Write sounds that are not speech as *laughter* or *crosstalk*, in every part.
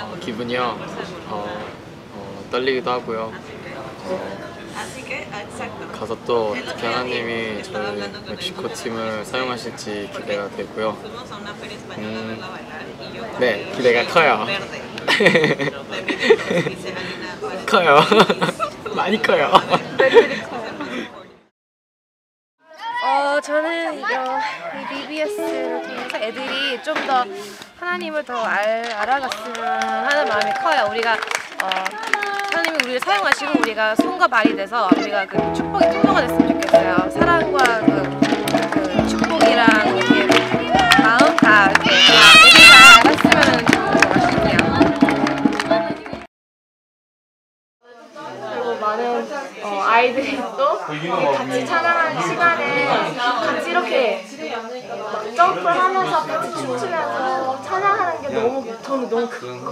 어, 기분이요. 어, 어, 떨리기도 하고요. 어. 가서 또 어떻게 하나님이 저희 멕시코 팀을 사용하실지 기대가 되고요. Con 네, 기대가 커요. 커요. 많이 커요. 어 저는 어, 이 BBS를 통해서 애들이 좀 더 하나님을 더 알, 알아갔으면 하는 마음이 커요. 우리가 어, 하나님이 우리를 사용하시고 우리가 손과 발이 돼서 우리가 그 축복의 통로가 됐으면 좋겠어요.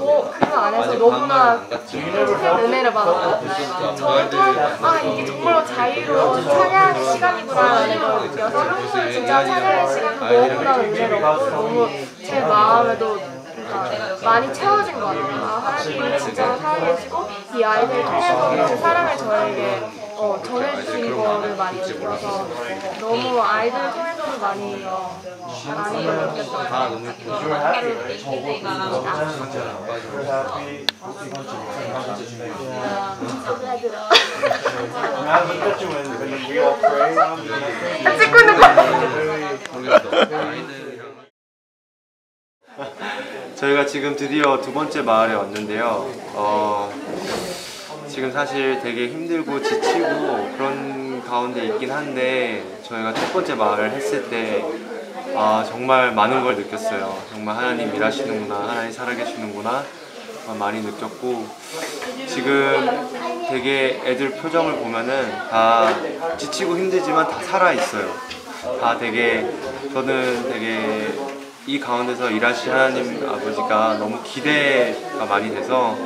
그, 그, 안에서 너무나 큰 은혜를 받았고 저는 또아 이게 정말로 자유로운 찬양의 시간이구나라는 걸 느껴서 진짜 찬양의 시간도 너무나 은혜롭고 너무 제 마음에도 그러니까 많이 채워진 것 같아요. 아, 하나님이 진짜 사랑해주시고 이 아이들 통해서 그 사랑을 저에게 어, 전해주신 거를 많이 느껴서 너무 아이들 통해서 많이 많이 찍고. 저희가 지금 드디어 두 번째 마을에 왔는데요. 어, 지금 사실 되게 힘들고 지치고 그런 가운데 있긴 한데 저희가 첫 번째 마을을 했을 때 아, 정말 많은 걸 느꼈어요. 정말 하나님 일하시는구나, 하나님 살아계시는구나 어, 많이 느꼈고 지금 되게 애들 표정을 보면은 다 지치고 힘들지만 다 살아 있어요. 다 되게 저는 되게 이 가운데서 일하신 하나님 아버지가 너무 기대가 많이 돼서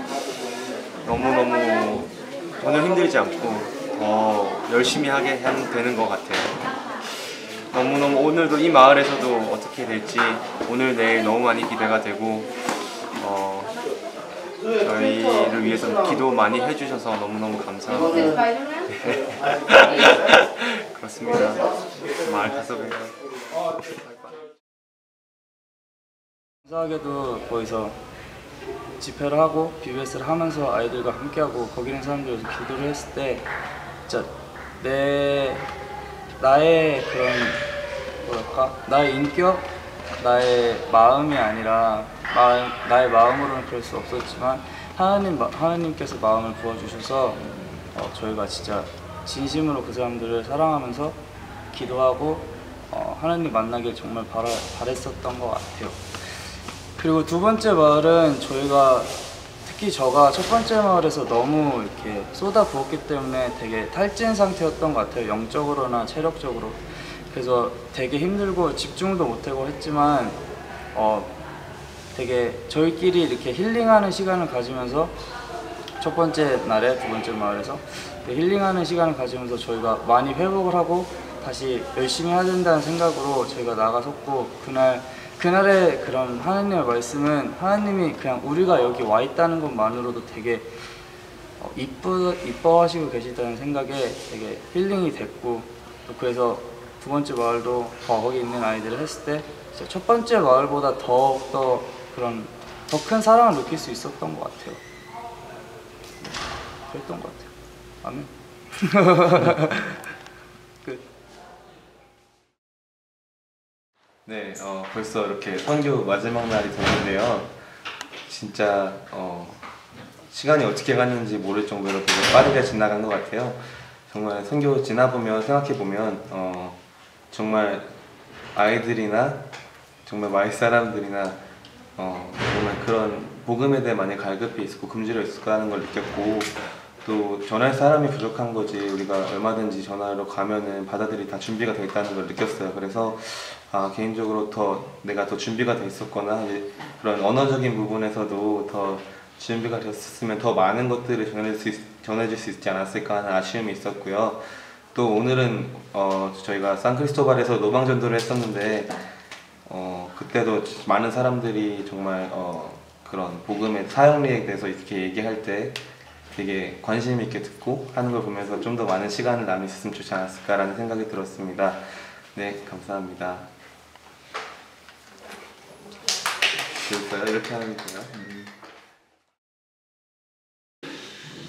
너무너무 전혀 힘들지 않고 더 열심히 하게 한- 되는 것 같아요. 너무너무 오늘도 이 마을에서도 어떻게 될지 오늘 내일 너무 많이 기대가 되고 어, 저희를 위해서 기도 많이 해주셔서 너무너무 감사하고 *laughs* 그렇습니다. 마을 가서 봬요. 감사하게도 거기서 집회를 하고 BBS를 하면서 아이들과 함께하고 거기 있는 사람들에서 기도를 했을 때 진짜 내 나의 그런 뭐랄까 나의 인격 나의 마음이 아니라 마음, 나의 마음으로는 그럴 수 없었지만 하나님 마- 하나님께서 마음을 부어 주셔서 어, 저희가 진짜 진심으로 그 사람들을 사랑하면서 기도하고 어, 하나님 만나길 정말 바라, 바랬었던 것 같아요. 그리고 두 번째 마을은 저희가 특히 저가 첫 번째 마을에서 너무 이렇게 쏟아 부었기 때문에 되게 탈진 상태였던 것 같아요. 영적으로나 체력적으로. 그래서 되게 힘들고 집중도 못하고 했지만 어 되게 저희끼리 이렇게 힐링하는 시간을 가지면서 첫 번째 날에 두 번째 마을에서 그 힐링하는 시간을 가지면서 저희가 많이 회복을 하고 다시 열심히 해야 된다는 생각으로 저희가 나가섰고 그날 그날의 그런 하나님의 말씀은 하나님이 그냥 우리가 여기 와 있다는 것만으로도 되게 어, 이쁘 이뻐하시고 계시다는 생각에 되게 힐링이 됐고 또 그래서 두 번째 마을도 더 거기 있는 아이들을 했을 때 첫 번째 마을보다 더욱더 그런 더 큰 사랑을 느낄 수 있었던 것 같아요. 네, 그랬던 것 같아요. 아멘. *laughs* 네, 어, 벌써 이렇게 선교 마지막 날이 됐는데요. 진짜 어, 시간이 어떻게 갔는지 모를 정도로 되게 빠르게 지나간 것 같아요. 정말 선교 지나보면 생각해 보면 어, 정말 아이들이나 정말 마을 사람들이나 어, 정말 그런 복음에 대해 많이 갈급해 있었고 금지려 있을 거라는 걸 느꼈고 또 전할 사람이 부족한 거지 우리가 얼마든지 전화로 가면은 바다들이 다 준비가 돼 있다는 걸 느꼈어요. 그래서 아, 개인적으로 더 내가 더 준비가 돼 있었거나 그런 언어적인 부분에서도 더 준비가 됐었으면 더 많은 것들을 전해줄 수, 있, 전해줄 수 있지 않았을까 하는 아쉬움이 있었고요. 또 오늘은 어, 저희가 산크리스토발에서 노방전도를 했었는데 어, 그때도 많은 사람들이 정말 어, 그런 복음의 사용리에 대해서 이렇게 얘기할 때 되게 관심 있게 듣고 하는 걸 보면서 좀 더 많은 시간을 있으면 좋지 않았을까라는 생각이 들었습니다. 네, 감사합니다. 될까요? 이렇게 하면 돼요.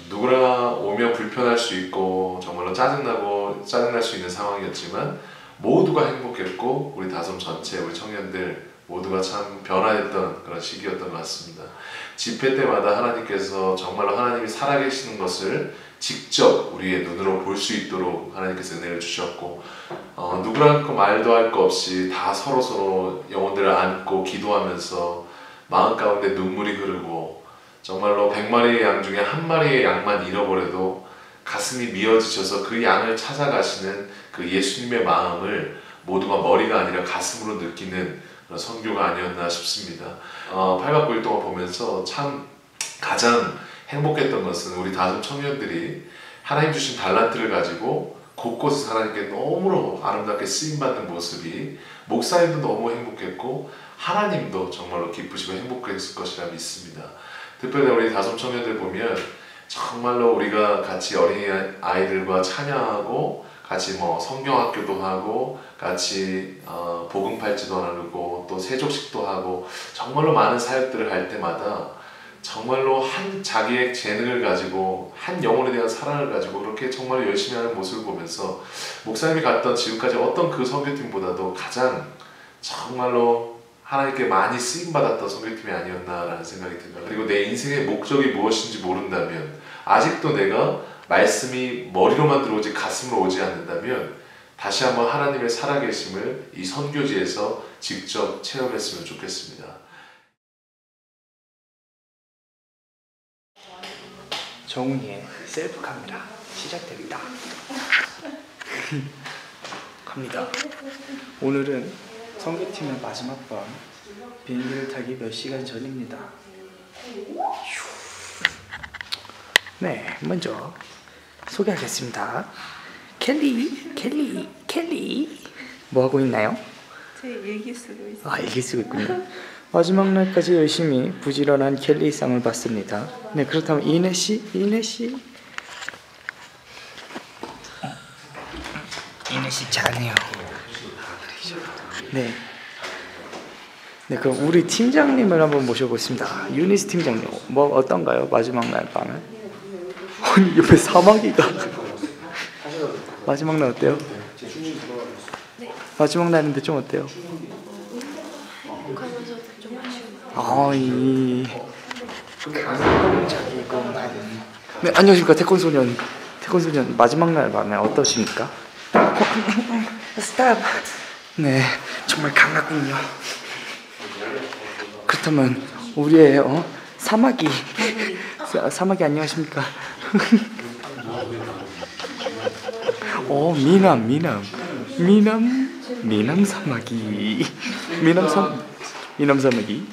누구나 오면 불편할 수 있고 정말로 짜증나고 짜증날 수 있는 상황이었지만 모두가 행복했고 우리 다솜 전체 우리 청년들 모두가 참 변화했던 그런 시기였던 것 같습니다. 집회 때마다 하나님께서 정말로 하나님이 살아계시는 것을 직접 우리의 눈으로 볼 수 있도록 하나님께서 은혜를 주셨고 어, 누구랑 그 말도 할 거 없이 다 서로 서로 영혼들을 안고 기도하면서 마음 가운데 눈물이 흐르고 정말로 백 마리의 양 중에 한 마리의 양만 잃어버려도 가슴이 미어지셔서 그 양을 찾아가시는 그 예수님의 마음을 모두가 머리가 아니라 가슴으로 느끼는 선교가 아니었나 싶습니다. 어, 8박 9일 동안 보면서 참 가장 행복했던 것은 우리 다섯 청년들이 하나님 주신 달란트를 가지고 곳곳에서 하나님께 너무나 아름답게 쓰임받는 모습이 목사님도 너무 행복했고 하나님도 정말로 기쁘시고 행복했을 것이라 믿습니다. 특별히 우리 다섯 청년들 보면 정말로 우리가 같이 어린이 아이들과 찬양하고 같이 뭐 성경학교도 하고 같이 어, 복음팔찌도 나누고 또 세족식도 하고 정말로 많은 사역들을 할 때마다 정말로 한 자기의 재능을 가지고 한 영혼에 대한 사랑을 가지고 그렇게 정말 열심히 하는 모습을 보면서 목사님이 갔던 지금까지 어떤 그 선교팀보다도 가장 정말로 하나님께 많이 쓰임 받았던 선교팀이 아니었나라는 생각이 듭니다. 그리고 내 인생의 목적이 무엇인지 모른다면 아직도 내가 말씀이 머리로만 들어오지 가슴으로 오지 않는다면 다시 한번 하나님의 살아계심을 이 선교지에서 직접 체험했으면 좋겠습니다. 정훈이의 셀프 카메라 시작됩니다. *laughs* 갑니다. 오늘은 성교팀의 마지막 밤 비행기를 타기 몇 시간 전입니다. 휴. 네, 먼저 소개하겠습니다. 켈리, 켈리, 켈리. 뭐 하고 있나요? 제 일기 쓰고 있어요. 아, 일기 쓰고 있군요. 마지막 날까지 열심히 부지런한 켈리 쌍을 봤습니다. 네, 그렇다면 이내 씨, 이내 씨. 이내 씨 잘하네요. 네. 네, 그럼 우리 팀장님을 한번 모셔보겠습니다. 유니스 팀장님, 뭐 어떤가요? 마지막 날 밤에? 아니 옆에 사마귀가. 마지막 날 어때요? 마지막 날인데 좀 어때요? 아이. 네 안녕하십니까 태권소년 태권소년 마지막 날 밤에 어떠십니까? 스탑. 네 정말 강하군요. 그렇다면 우리의 어 사마귀 사, 사마귀 안녕하십니까? 어 미남 미남. 미남 미남 사마귀. 미남 사 미남 사마귀.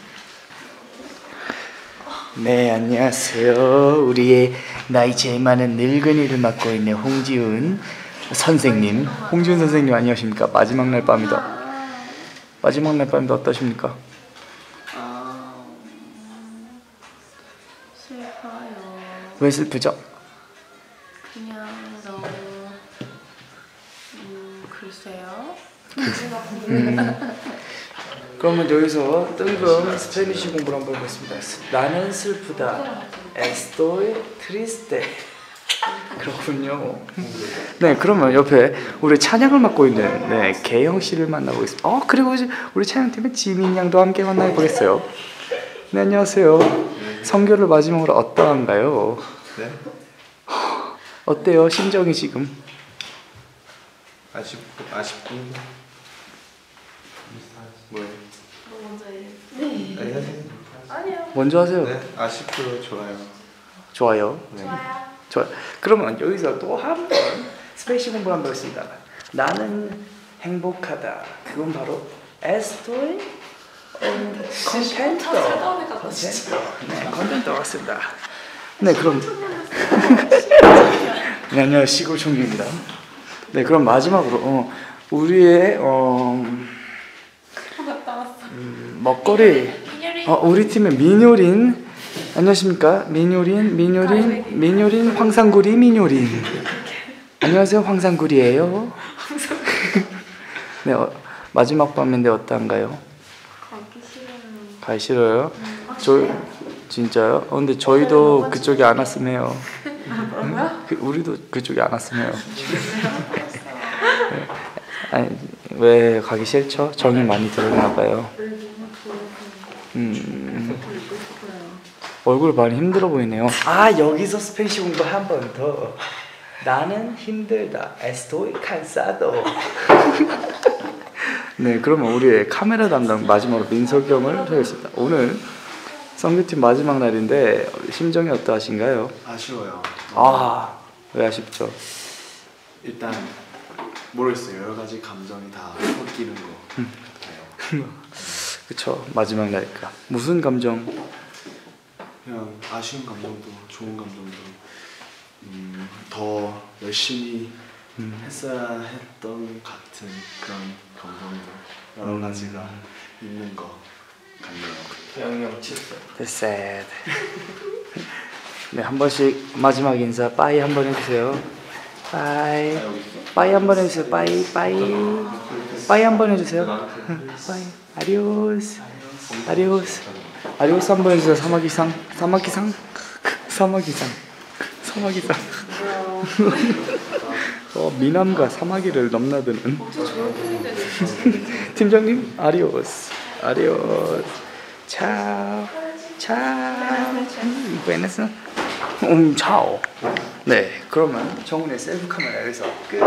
네 안녕하세요. 우리의 나이 제일 많은 늙은이를 맡고 있는 홍지훈 선생님. 홍지훈 선생님 안녕하십니까? 마지막 날 밤이다. 마지막 날 밤이다 어떠십니까 왜 슬프죠 그냥 너무 음 글쎄요. *laughs* 그러면 여기서 뜬금 스페니쉬 공부를 한번 해보겠습니다. 나는 슬프다. 에스토이 트리스테. *laughs* 그렇군요. 네, 그러면 옆에 우리 찬양을 맡고 있는 네, 개영 씨를 만나보겠습니다. 어, 그리고 우리 찬양팀의 지민 양도 함께 만나보겠어요. 네, 안녕하세요. 성교를 마지막으로 어떠한가요? 네, 어때요? 심정이 지금? 아쉽고 아쉽고 뭐요? 네. 아니 하세요. 먼저 하세요. 네, 아쉽고 좋아요. 좋아요. 네. 좋아요. 그러면 여기서 또 한 번 스페이시 공부 한번 하겠습니다. 나는 행복하다. 그건 바로 에스토이 컨텐터. 네, 컨텐터 같습니다. 네, 그럼 *laughs* 네, 안녕 시골 총기입니다. 네, 그럼 마지막으로 어, 우리의 어, 음, 먹거리 어, 우리 팀의 민효린 안녕하십니까? 민효린, 민효린, 민효린, 황상구리, 민효린. 안녕하세요, 황상구리예요. *laughs* 네, 어, 마지막 밤인데 어떤가요? 가기 싫어요. 가기 싫어요? 저 진짜요? 어, 근데 저희도 그쪽에 안 왔으면 해요. 응? 그, 우리도 그쪽에 안 왔으면 해요. *laughs* 네. 아니 왜 가기 싫죠? 정이 많이 들었나 봐요. 음, 얼굴 많이 힘들어 보이네요. 아 여기서 스페인시 공부 한 번 더. 나는 힘들다. 에스토이 칸사도. *laughs* 네, 그러면 우리의 카메라 담당 마지막으로 민석이 형을 하겠습니다. 오늘 성교팀 마지막 날인데 심정이 어떠하신가요? 아쉬워요. 아, 왜 아쉽죠? 일단 모르겠어요. 여러 가지 감정이 다 섞이는 것 같아요. 그쵸, 마지막 날이니까. 무슨 감정? 그냥 아쉬운 감정도 좋은 감정도 음, 더 열심히 했어야 했던 같은 그런 감정도 여러 가지가 있는 것 같네요. The sad. 네, 한 번씩 마지막 인사 빠이 한 번 해주세요. 빠이. 빠이 한 번 해주세요. 빠이, 빠이. 빠이 한 번 해주세요. 빠이. 아리오스. 아리오스. 아리오스 한 번 해주세요. 사마귀상. 사마귀상. 사마귀상. 사마귀상. 어, 미남과 사마귀를 넘나드는 *laughs* 팀장님 아리오스 아리오스. 부에노스 음 차오. 네 그러면 정훈의 셀프 카메라에서 끝